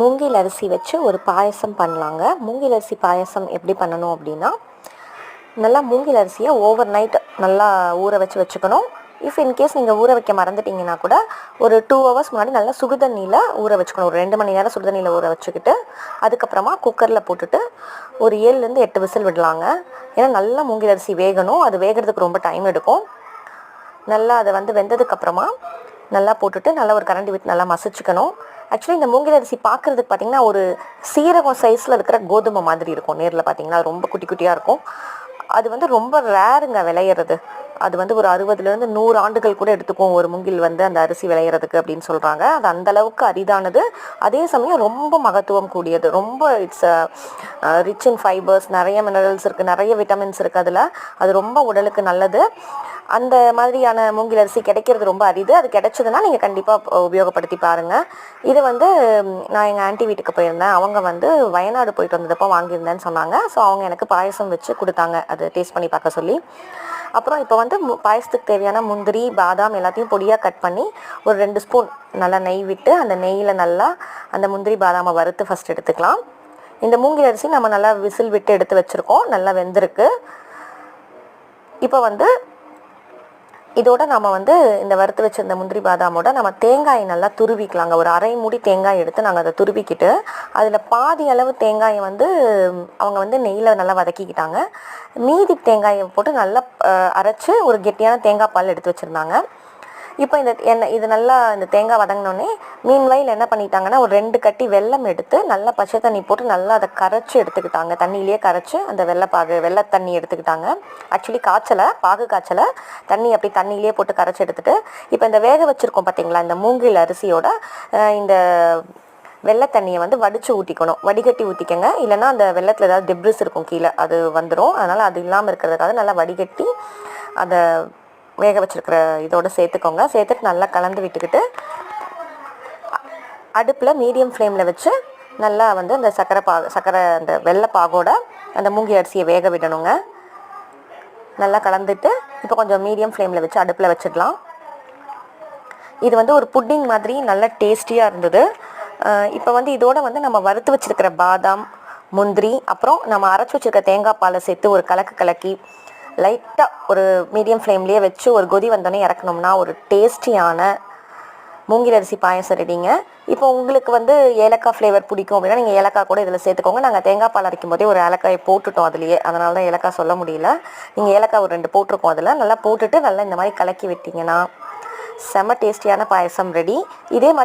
மூங்கில் அரிசி வச்சு ஒரு பாயசம் பண்ணலாங்க. மூங்கில் அரிசி பாயசம் எப்படி பண்ணணும் அப்படின்னா நல்லா மூங்கில் அரிசியை ஓவர் நைட் நல்லா ஊற வச்சு வச்சுக்கணும். இஃப் இன்கேஸ் நீங்கள் ஊற வைக்க மறந்துட்டீங்கன்னா கூட ஒரு டூ ஹவர்ஸ் முன்னாடி நல்லா சுடுதண்ணியில் ஊற வச்சுக்கணும். ஒரு ரெண்டு மணி நேரம் சுடுதண்ணியில் ஊற வச்சுக்கிட்டு அதுக்கப்புறமா குக்கரில் போட்டுட்டு ஒரு ஏழுலேருந்து எட்டு விசில் விடலாங்க. ஏன்னா நல்லா மூங்கில் அரிசி வேகணும். அது வேகிறதுக்கு ரொம்ப டைம் எடுக்கும். நல்லா அதை வந்து வெந்ததுக்கப்புறமா நல்லா போட்டுட்டு நல்லா ஒரு கரண்டி விட்டு நல்லா மசிச்சுக்கணும். ஆக்சுவலி இந்த மூங்கில் அரிசி பார்க்குறதுக்கு பார்த்தீங்கன்னா ஒரு சீரகம் சைஸில் இருக்கிற கோதுமை மாதிரி இருக்கும். நேரில் பார்த்தீங்கன்னா ரொம்ப குட்டி குட்டியாக இருக்கும். அது வந்து ரொம்ப ரேருங்க விளையிறது. அது வந்து ஒரு அறுபதுலேருந்து நூறு ஆண்டுகள் கூட எடுத்துக்கும் ஒரு மூங்கில் வந்து அந்த அரிசி விளையிறதுக்கு அப்படின்னு சொல்கிறாங்க அது அந்த அளவுக்கு அரிதானது. அதே சமயம் ரொம்ப மகத்துவம் கூடியது. ரொம்ப இட்ஸ் ரிச் இன் ஃபைபர்ஸ் நிறைய மினரல்ஸ் இருக்குது நிறைய விட்டமின்ஸ் இருக்குது அதில். அது ரொம்ப உடலுக்கு நல்லது. அந்த மாதிரியான மூங்கில் அரிசி கிடைக்கிறது ரொம்ப அரிது. அது கிடைச்சதுன்னா நீங்கள் கண்டிப்பாக உபயோகப்படுத்தி பாருங்கள் இது வந்து நான் எங்கள் ஆண்டி வீட்டுக்கு போயிருந்தேன். அவங்க வந்து வயநாடு போயிட்டு வந்ததப்போ வாங்கியிருந்தேன்னு சொன்னாங்க. ஸோ அவங்க எனக்கு பாயசம் வச்சு கொடுத்தாங்க. அது டேஸ்ட் பண்ணி பார்க்க சொல்லி. அப்புறம் இப்போ வந்து பாயசத்துக்கு தேவையான முந்திரி பாதாம் எல்லாத்தையும் பொடியாக கட் பண்ணி ஒரு ரெண்டு ஸ்பூன் நல்லா நெய் விட்டு அந்த நெய்யில் நல்லா அந்த முந்திரி பாதாமை வறுத்து ஃபஸ்ட் எடுத்துக்கலாம். இந்த மூங்கில் அரிசி நம்ம நல்லா விசில் விட்டு எடுத்து வச்சுருக்கோம். நல்லா வெந்திருக்கு. இப்போ வந்து இதோட நம்ம வந்து இந்த வறுத்து வச்சிருந்த முந்திரி பாதாமோட நம்ம தேங்காய் நல்லா துருவிக்கலாங்க. ஒரு அரை மூடி தேங்காய் எடுத்து நாங்கள் அதை துருவிக்கிட்டு அதில் பாதி அளவு தேங்காயை வந்து அவங்க வந்து நெய்யில் நல்லா வதக்கிக்கிட்டாங்க. மீதி தேங்காயை போட்டு நல்லா அரைச்சி அரைச்சு ஒரு கெட்டியான தேங்காய் பால் எடுத்து வச்சுருந்தாங்க. இப்போ இந்த என்ன இது நல்லா இந்த தேங்காய் வதங்கினோடனே மீன்வயல் என்ன பண்ணிட்டாங்கன்னா ஒரு ரெண்டு கட்டி வெல்லம் எடுத்து நல்லா பச்சை தண்ணி போட்டு நல்லா அதை கரைச்சி எடுத்துக்கிட்டாங்க. தண்ணியிலேயே கரைச்சி அந்த வெள்ளைப்பாகு வெள்ளை தண்ணி எடுத்துக்கிட்டாங்க. ஆக்சுவலி காய்ச்சலை பாகு காய்ச்சலை. தண்ணி அப்படி தண்ணியிலேயே போட்டு கரைச்சி எடுத்துட்டு இப்போ இந்த வேக வச்சுருக்கோம் பார்த்தீங்களா இந்த மூங்கில் அரிசியோட இந்த வெள்ளை தண்ணியை வந்து வடித்து ஊற்றிக்கணும் வடிகட்டி ஊற்றிக்கங்க இல்லைன்னா அந்த வெள்ளத்தில் ஏதாவது டெப்ரிஸ் இருக்கும் கீழே அது வந்துடும் அதனால் அது இல்லாமல் இருக்கிறதுக்காக நல்லா வடிகட்டி அதை வேக வச்சுருக்கிற இதோடு சேர்த்துக்கோங்க. சேர்த்துட்டு நல்லா கலந்து விட்டுக்கிட்டு அடுப்பில் மீடியம் ஃப்ளேமில் வச்சு நல்லா வந்து அந்த சர்க்கரை பா சக்கரை அந்த வெள்ளை பாகோட அந்த மூங்கி அரிசியை வேக விடணுங்க. நல்லா கலந்துட்டு இப்போ கொஞ்சம் மீடியம் ஃப்ளேமில் வச்சு அடுப்பில் வச்சிடலாம். இது வந்து ஒரு புட்டிங் மாதிரி நல்ல டேஸ்டியாக இருந்தது. இப்போ வந்து இதோட வந்து நம்ம வறுத்து வச்சுருக்கிற பாதாம் முந்திரி அப்புறம் நம்ம அரைச்சி வச்சுருக்க தேங்காய் பாலை சேர்த்து ஒரு கலக்கு கலக்கி லைட்டாக ஒரு மீடியம் ஃப்ளேம்லேயே வச்சு ஒரு கொதி வந்தோடனே இறக்கணும்னா ஒரு டேஸ்டியான மூங்கில் அரிசி பாயசம் ரெடிங்க. இப்போ உங்களுக்கு வந்து ஏலக்காய் ஃப்ளேவர் பிடிக்கும் அப்படின்னா நீங்கள் ஏலக்காய் கூட இதில் சேர்த்துக்கோங்க. நாங்கள் தேங்காய் பால் அரைக்கும் போதே ஒரு ஏலக்காயை போட்டுட்டோம் அதுலேயே. அதனால தான் ஏலக்காய் சொல்ல முடியல. நீங்கள் ஏலக்காய் ஒரு ரெண்டு போட்டிருக்கோம் அதில். நல்லா போட்டுட்டு நல்லா இந்த மாதிரி கலக்கி விட்டிங்கன்னா செம்ம டேஸ்டியான பாயசம் ரெடி இதே மாதிரி